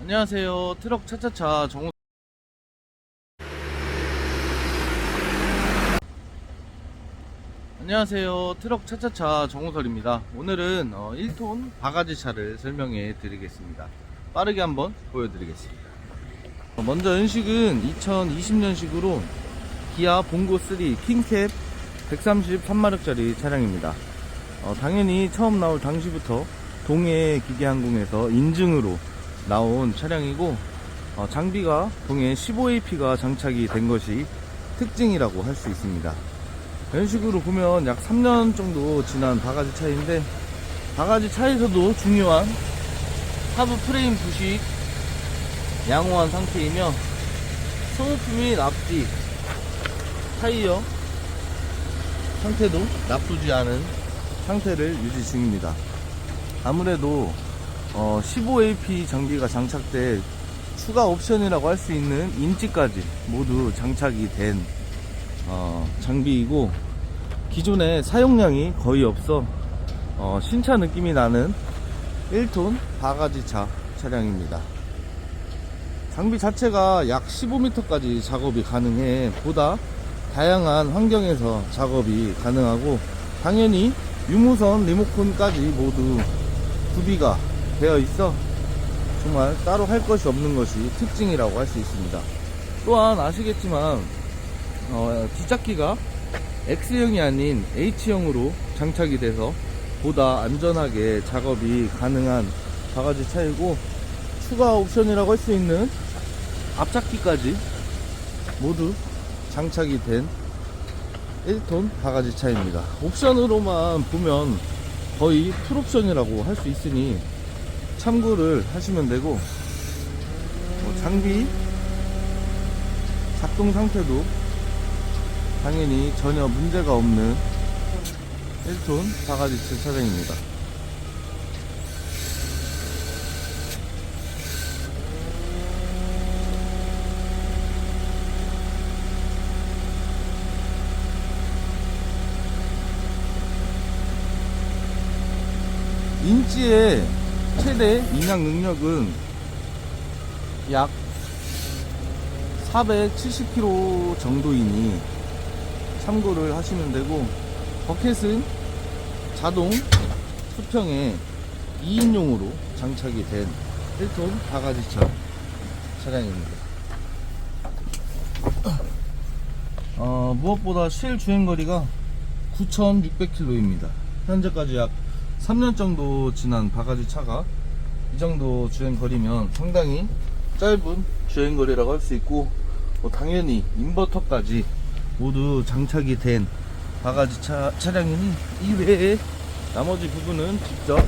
안녕하세요. 트럭 차차차 정우 안녕하세요. 트럭 차차차 정우설입니다. 오늘은 어, 1톤 바가지 차를 설명해 드리겠습니다. 빠르게 한번 보여드리겠습니다. 어, 먼저 연식은 2020년식으로 기아 봉고 3 킹캡 133마력짜리 차량입니다. 어, 당연히 처음 나올 당시부터 동해 기계항공에서 인증으로 나온 차량이고 어, 장비가 동해 15AP가 장착이 된 것이 특징이라고 할 수 있습니다. 이런 식으로 보면 약 3년 정도 지난 바가지 차인데 바가지 차에서도 중요한 하부 프레임 부식 양호한 상태이며 소모품 및 앞뒤 타이어 상태도 나쁘지 않은 상태를 유지 중입니다. 아무래도 어, 15AP 장비가 장착돼 추가 옵션이라고 할 수 있는 인치까지 모두 장착이 된 어, 장비이고 기존에 사용량이 거의 없어 어, 신차 느낌이 나는 1톤 바가지차 차량입니다. 장비 자체가 약 15m까지 작업이 가능해 보다 다양한 환경에서 작업이 가능하고 당연히 유무선 리모컨까지 모두 구비가 되어 있어 정말 따로 할 것이 없는 것이 특징이라고 할 수 있습니다. 또한 아시겠지만 어, 뒷잡기가 X형이 아닌 H형으로 장착이 돼서 보다 안전하게 작업이 가능한 바가지 차이고 추가 옵션이라고 할 수 있는 앞잡기까지 모두 장착이 된 1톤 바가지 차입니다. 옵션으로만 보면 거의 풀옵션이라고 할 수 있으니 참고를 하시면 되고 뭐 장비 작동 상태도 당연히 전혀 문제가 없는 1톤 바가지 차량입니다. 인지의 최대 인양 능력은 약 470km 정도이니 참고를 하시면 되고 버켓은 자동 수평에 2인용으로 장착이 된 1톤 바가지차 차량입니다. 어, 무엇보다 실 주행거리가 9,600km입니다. 현재까지 약 3년 정도 지난 바가지 차가 이 정도 주행거리면 상당히 짧은 주행거리라고 할 수 있고 뭐 당연히 인버터까지 모두 장착이 된 바가지 차, 차량이니 이외에 나머지 부분은 직접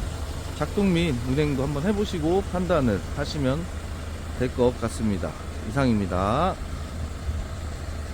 작동 및 운행도 한번 해보시고 판단을 하시면 될 것 같습니다. 이상입니다.